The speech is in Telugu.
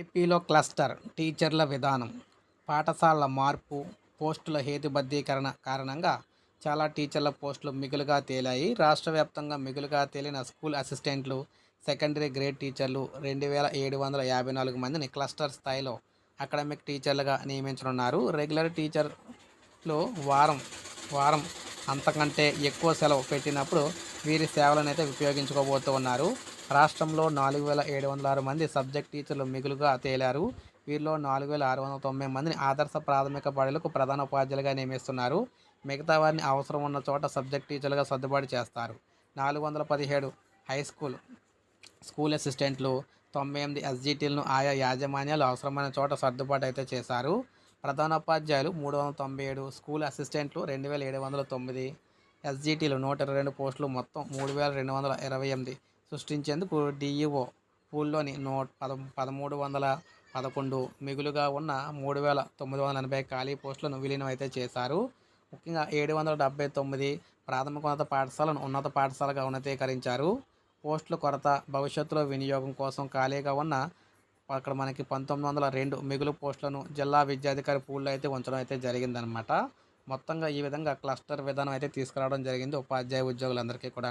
ఏపీలో క్లస్టర్ టీచర్ల విధానం పాఠశాలల మార్పు పోస్టుల హేతుబద్ధీకరణ కారణంగా చాలా టీచర్ల పోస్టులు మిగులుగా తేలాయి. రాష్ట్ర వ్యాప్తంగా మిగులుగా తేలిన స్కూల్ అసిస్టెంట్లు సెకండరీ గ్రేడ్ టీచర్లు రెండు వేల ఏడు వందల యాభై నాలుగు మందిని క్లస్టర్ స్థాయిలో అకాడమిక్ టీచర్లుగా నియమించనున్నారు. రెగ్యులర్ టీచర్లు వారం వారం అంతకంటే ఎక్కువ సెలవు పెట్టినప్పుడు వీరి సేవలను అయితే ఉపయోగించుకోబోతూ ఉన్నారు రాష్ట్రంలో నాలుగు వేల ఏడు వందల ఆరు మంది సబ్జెక్ట్ టీచర్లు మిగులుగా తేలారు. వీరిలో నాలుగు వేల ఆరు వందల తొంభై మందిని ఆదర్శ ప్రాథమిక బడులకు ప్రధాన ఉపాధ్యాయులుగా నియమిస్తున్నారు. మిగతా వారిని అవసరం ఉన్న చోట సబ్జెక్ట్ టీచర్లుగా సర్దుబాటు చేస్తారు. నాలుగు వందల పదిహేడు హై స్కూల్ స్కూల్ అసిస్టెంట్లు తొంభై ఎనిమిది ఎస్జిటీలను ఆయా యాజమాన్యాలు అవసరమైన చోట సర్దుబాటు అయితే చేశారు. ప్రధానోపాధ్యాయులు మూడు వందల తొంభై ఏడు స్కూల్ అసిస్టెంట్లు రెండు వేల ఏడు వందల తొమ్మిది ఎస్జిటీలు నూట ఇరవై రెండు పోస్టులు మొత్తం మూడు వేల రెండు వందల ఇరవై ఎనిమిది సృష్టించేందుకు డిఈఓ పూల్లోని నోట్ పద పదమూడు వందల పదకొండు మిగులుగా ఉన్న మూడు వేల తొమ్మిది వందల ఎనభై ఖాళీ పోస్టులను విలీనం అయితే చేశారు. ముఖ్యంగా ఏడు వందల డెబ్బై తొమ్మిది ప్రాథమికోన్నత పాఠశాలను ఉన్నత పాఠశాలగా ఉన్నతీకరించారు. పోస్టుల కొరత భవిష్యత్తులో వినియోగం కోసం ఖాళీగా ఉన్న అక్కడ మనకి పంతొమ్మిది వందల రెండు మిగులు పోస్టులను జిల్లా విద్యాధికారి పూల్లో అయితే ఉంచడం అయితే జరిగిందనమాట మొత్తంగా ఈ విధంగా క్లస్టర్ విధానం అయితే తీసుకురావడం జరిగింది. ఉపాధ్యాయ ఉద్యోగులందరికీ కూడా